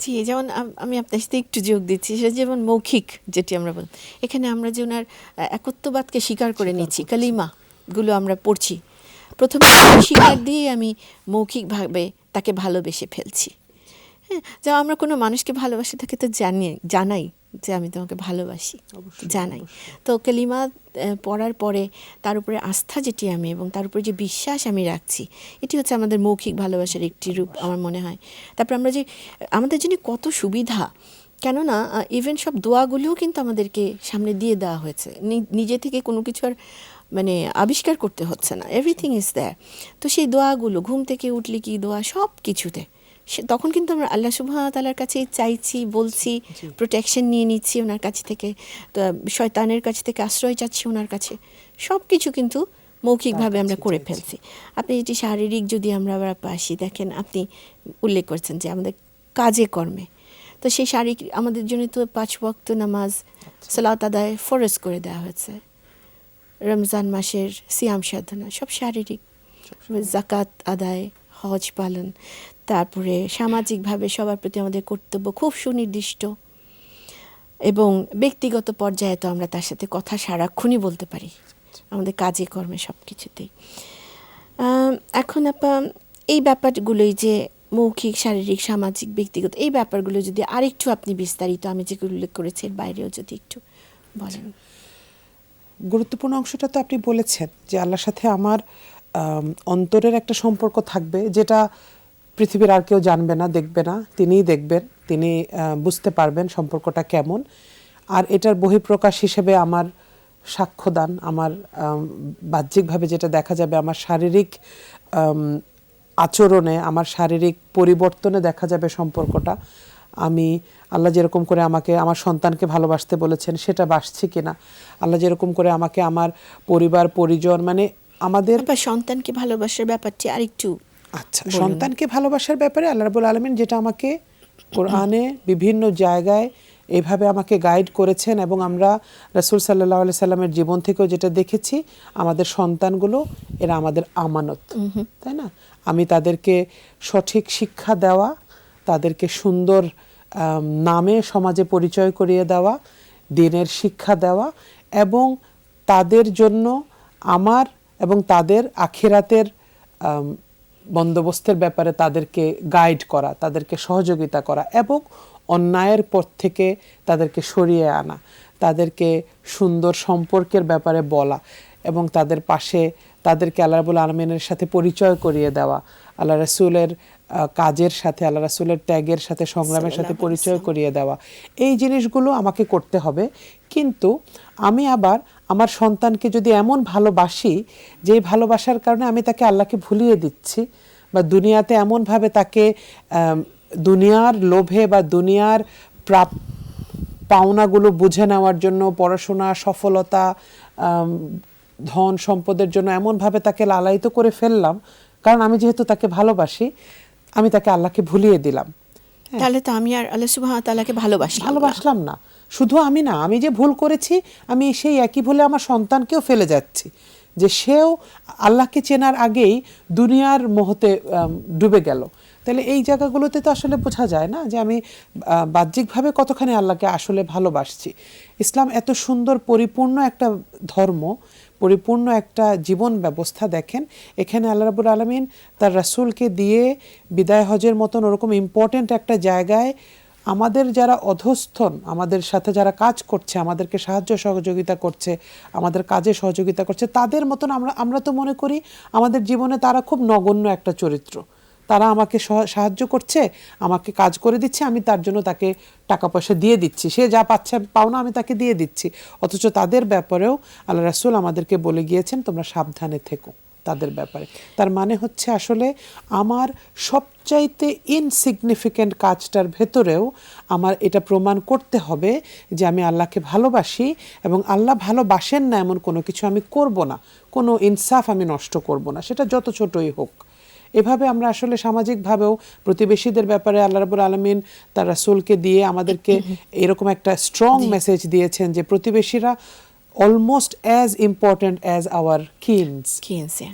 জি যেমন আমি আপনার সাথে একটু যোগ দিচ্ছি সেটা যেমন মৌখিক যেটি আমরা বল। এখানে আমরা যে ওনার একত্ববাদকে স্বীকার করে নিচ্ছি কালিমা গুলো আমরা পড়ছি। প্রথমে স্বীকার দিয়ে আমি মৌখিকভাবে তাকে ভালোবেসে ফেলছি। হ্যাঁ যা আমরা কোনো মানুষকে ভালোবাসে তাকে তো জানি জানাই। যে আমি তোমাকে ভালোবাসি জানাই। তো কালিমা পড়ার পরে তার উপরে আস্থা যেটি আমি এবং তার উপরে যে বিশ্বাস আমি রাখছি এটি হচ্ছে আমাদের মৌখিক ভালোবাসার একটি রূপ আমার মনে হয়। তারপর আমরা যে আমাদের জন্য কত সুবিধা কেননা ইভেন সব দোয়াগুলোও কিন্তু আমাদেরকে সামনে দিয়ে দেওয়া হয়েছে। নিজে থেকে কোনো কিছু আর মানে আবিষ্কার করতে হচ্ছে না। এভরিথিং ইজ দেয়ার তো সেই দোয়াগুলো ঘুম থেকে উঠলে কি দোয়া? সব কিছুতে তখন কিন্তু আমরা আল্লাহ সুবাহতালার কাছে চাইছি বলছি প্রোটেকশন নিয়ে নিচ্ছি ওনার কাছ থেকে তো শয়তানের কাছ থেকে আশ্রয় চাচ্ছি ওনার কাছে। সব কিছু কিন্তু মৌখিকভাবে আমরা করে ফেলছি। আপনি যেটি শারীরিক যদি আমরা আবার আসি দেখেন আপনি উল্লেখ করছেন যে আমাদের কাজে কর্মে। তো সেই শারীরিক আমাদের জন্য তো পাঁচ ওয়াক্ত নামাজ সালাত আদায় ফরজ করে দেওয়া হয়েছে। রমজান মাসের সিয়াম সাধনা সব শারীরিক। জাকাত আদায় হজ পালন। তারপরে সামাজিকভাবে সবার প্রতি আমাদের কর্তব্য খুব সুনির্দিষ্ট। এবং ব্যক্তিগত পর্যায়ে তো আমরা তার সাথে কথা সারাক্ষণই বলতে পারি। আমাদের কাজে কর্মে সব কিছুতেই এখন আপা এই ব্যাপারগুলোই যে মৌখিক শারীরিক সামাজিক ব্যক্তিগত এই ব্যাপারগুলো যদি আরেকটু আপনি বিস্তারিত আমি যেগুলো উল্লেখ করেছি এর বাইরেও যদি একটু বলেন। গুরুত্বপূর্ণ অংশটা তো আপনি বলেছেন যে আল্লাহর সাথে আমার আম, অন্তরের একটা সম্পর্ক থাকবে যেটা পৃথিবীর আর কেউ জানবে না, দেখবে না। তিনিই দেখবেন, তিনি বুঝতে পারবেন সম্পর্কটা কেমন। আর এটার বহিঃপ্রকাশ হিসেবে আমার সাক্ষ্যদান, আমার বাহ্যিকভাবে যেটা দেখা যাবে, আমার শারীরিক আচরণে, আমার শারীরিক পরিবর্তনে দেখা যাবে সম্পর্কটা। আমি, আল্লাহ যেরকম করে আমাকে, আমার সন্তানকে ভালোবাসতে বলেছেন, সেটা বাসছি কিনা? আল্লাহ যেরকম করে আমাকে, আমার পরিবার, পরিজন মানে আমাদের সন্তানকে ভালোবাসার ব্যাপারটি আরেকটু আচ্ছা সন্তানকে ভালোবাসার ব্যাপারে আল্লাহ রাবুল আলমিন যেটা আমাকে কোরআনে বিভিন্ন জায়গায় এভাবে আমাকে গাইড করেছেন এবং আমরা রসুল সাল্লাহ আলি সাল্লামের জীবন থেকেও যেটা দেখেছি আমাদের সন্তানগুলো এরা আমাদের আমানত তাই না? আমি তাদেরকে সঠিক শিক্ষা দেওয়া তাদেরকে সুন্দর নামে সমাজে পরিচয় করিয়ে দেওয়া দিনের শিক্ষা দেওয়া এবং তাদের জন্য আমার এবং তাদের আখিরাতের বন্দোবস্তের ব্যাপারে তাদেরকে গাইড করা তাদেরকে সহযোগিতা করা এবং অন্যায়ের পথ থেকে তাদেরকে সরিয়ে আনা তাদেরকে সুন্দর সম্পর্কের ব্যাপারে বলা এবং তাদের পাশে তাদেরকে আল্লাহ রাবুল আলমিনের সাথে পরিচয় করিয়ে দেওয়া আল্লাহ রাসুলের কাজের সাথে আল্লাহ রাসুলের ত্যাগের সাথে সংগ্রামের সাথে পরিচয় করিয়ে দেওয়া। এই জিনিসগুলো আমাকে করতে হবে। কিন্তু আমি আবার আমার সন্তানকে যদি এমন ভালোবাসি, যে ভালোবাসার কারণে আমি তাকে আল্লাহকে ভুলিয়ে দিচ্ছি বা দুনিয়াতে এমনভাবে তাকে দুনিয়ার লোভে বা দুনিয়ার প্রাপ, পাওনাগুলো বুঝে নেওয়ার জন্য, পড়াশোনা, সফলতা ধন সম্পদের জন্য এমনভাবে তাকে লালায়িত করে ফেললাম, কারণ আমি যেহেতু তাকে ভালোবাসি, আমি তাকে আল্লাহকে ভুলিয়ে দিলাম। তাহলে তো আমি আর আল্লাহ সুবাহ তালাকে ভালোবাসি। ভালোবাসলাম না। শুধু আমি না আমি যে ভুল করেছি আমি সেই একই ভুলে আমার সন্তানকেও ফেলে যাচ্ছি। যে সেও আল্লাহকে চেনার আগেই দুনিয়ার মোহতে ডুবে গেল। তাহলে এই জায়গাগুলোতে তো আসলে বোঝা যায় না যে আমি বাহ্যিকভাবে কতখানি আল্লাহকে আসলে ভালোবাসছি। ইসলাম এত সুন্দর, পরিপূর্ণ একটা ধর্ম, পরিপূর্ণ একটা জীবন ব্যবস্থা দেখেন, এখানে আল্লাহ রাবুল আলমিন তার রাসূলকে দিয়ে বিদায় হজের মতন ওরকম ইম্পর্ট্যান্ট একটা জায়গায় আমাদের যারা অধস্থন, আমাদের সাথে যারা কাজ করছে, আমাদেরকে সাহায্য সহযোগিতা করছে, আমাদের কাজে সহযোগিতা করছে, তাদের মতন আমরা আমরা তো মনে করি আমাদের জীবনে তারা খুব নগণ্য একটা চরিত্র। তারা আমাকে সাহায্য করছে, আমাকে কাজ করে দিচ্ছে, আমি তার জন্য তাকে টাকা পয়সা দিয়ে দিচ্ছি। সে যা পাচ্ছে পাওনা আমি তাকে দিয়ে দিচ্ছি। অথচ তাদের ব্যাপারেও আল্লাহ রাসূল আমাদেরকে বলে গিয়েছেন, তোমরা সাবধানে থেকো তাদের ব্যাপারে। তার মানে হচ্ছে আসলে আমার সবচাইতে ইনসিগনিফিক্যান্ট কাজটার ভেতরেও আমার এটা প্রমাণ করতে হবে যে আমি আল্লাহকে ভালোবাসি এবং আল্লাহ ভালোবাসেন না এমন কোনো কিছু আমি করব না। কোনো ইনসাফ আমি নষ্ট করব না। সেটা যত ছোটই হোক। এভাবে আমরা আসলে সামাজিকভাবেও প্রতিবেশীদের ব্যাপারে আল্লাহ রাবুল আলমিন তার রাসুলকে দিয়ে আমাদেরকে এরকম একটা স্ট্রং মেসেজ দিয়েছেন যে প্রতিবেশীরা almost as important as our kins কিনছে